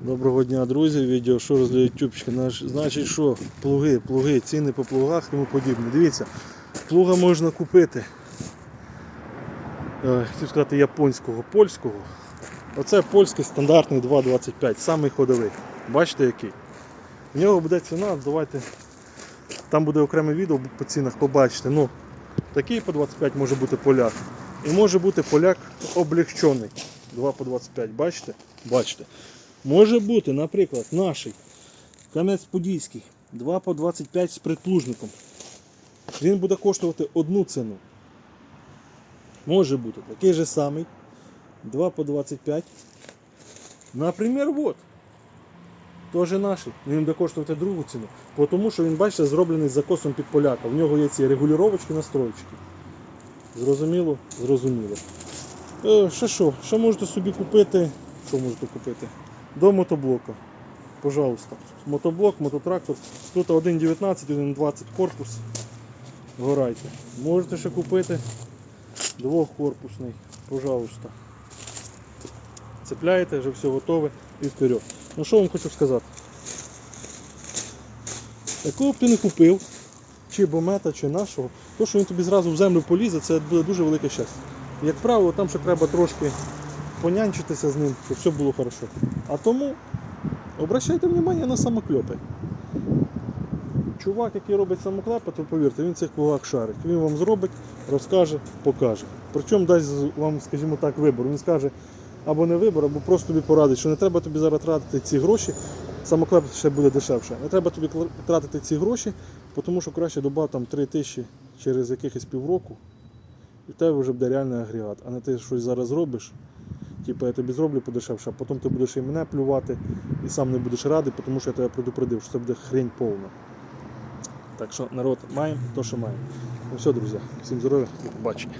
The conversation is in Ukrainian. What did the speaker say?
Доброго дня, друзі. Відео що для ютубчика. Значить, що плуги, плуги, ціни по плугах тому подібне. Дивіться, плуга можна купити. Е, хотів сказати японського, польського. Оце польський стандартний 2,25, самий ходовий. Бачите який? В нього буде ціна, давайте. Там буде окреме відео по цінах, побачите. Ну, такий по 25 може бути поляк. І може бути поляк облегчений. 2 по 25, бачите? Бачите. Може бути, наприклад, наш Кам'янець-Подільський 2 по 25 з притлужником. Він буде коштувати одну ціну. Може бути такий же самий. 2 по 25. Наприклад, от. Теж наш. Він буде коштувати другу ціну. Тому що він, бачите, зроблений закосом під поляка. В нього є ці регулювачки, настройки. Зрозуміло? Зрозуміло. Е, ще що? Можете собі купити. Що можете купити? До мотоблока. Пожалуйста. Мотоблок, мототрактор. Тут 1.19, 1.20 корпус. Горайте. Можете ще купити двохкорпусний. Пожалуйста. Цепляєте, вже все готове і вперед. Ну що вам хочу сказати? Якого б ти не купив, чи бомета, чи нашого, то, що він тобі зразу в землю полізе, це буде дуже велике щастя. Як правило, там ще треба трошки понянчитися з ним, щоб все було хорошо. А тому обращайте увагу на самокльопи. Чувак, який робить самоклепи, то повірте, він цих плугах шарить. Він вам зробить, розкаже, покаже. Причому дасть вам, скажімо так, вибор. Він скаже або не вибор, або просто тобі порадить, що не треба тобі зараз тратити ці гроші. Самоклеп ще буде дешевше. Не треба тобі тратити ці гроші, тому що краще доба там 3 тисячі через якихось півроку, і в тебе вже буде реальний агрегат. А не ти щось зараз робиш. Типу я тобі зроблю подешевше, а потім ти будеш і мене плювати, і сам не будеш радий, тому що я тебе предупредив, що це буде хрень повна. Так що народ маємо то, що маємо. Ну все, друзі, всім здоров'я, до побачення.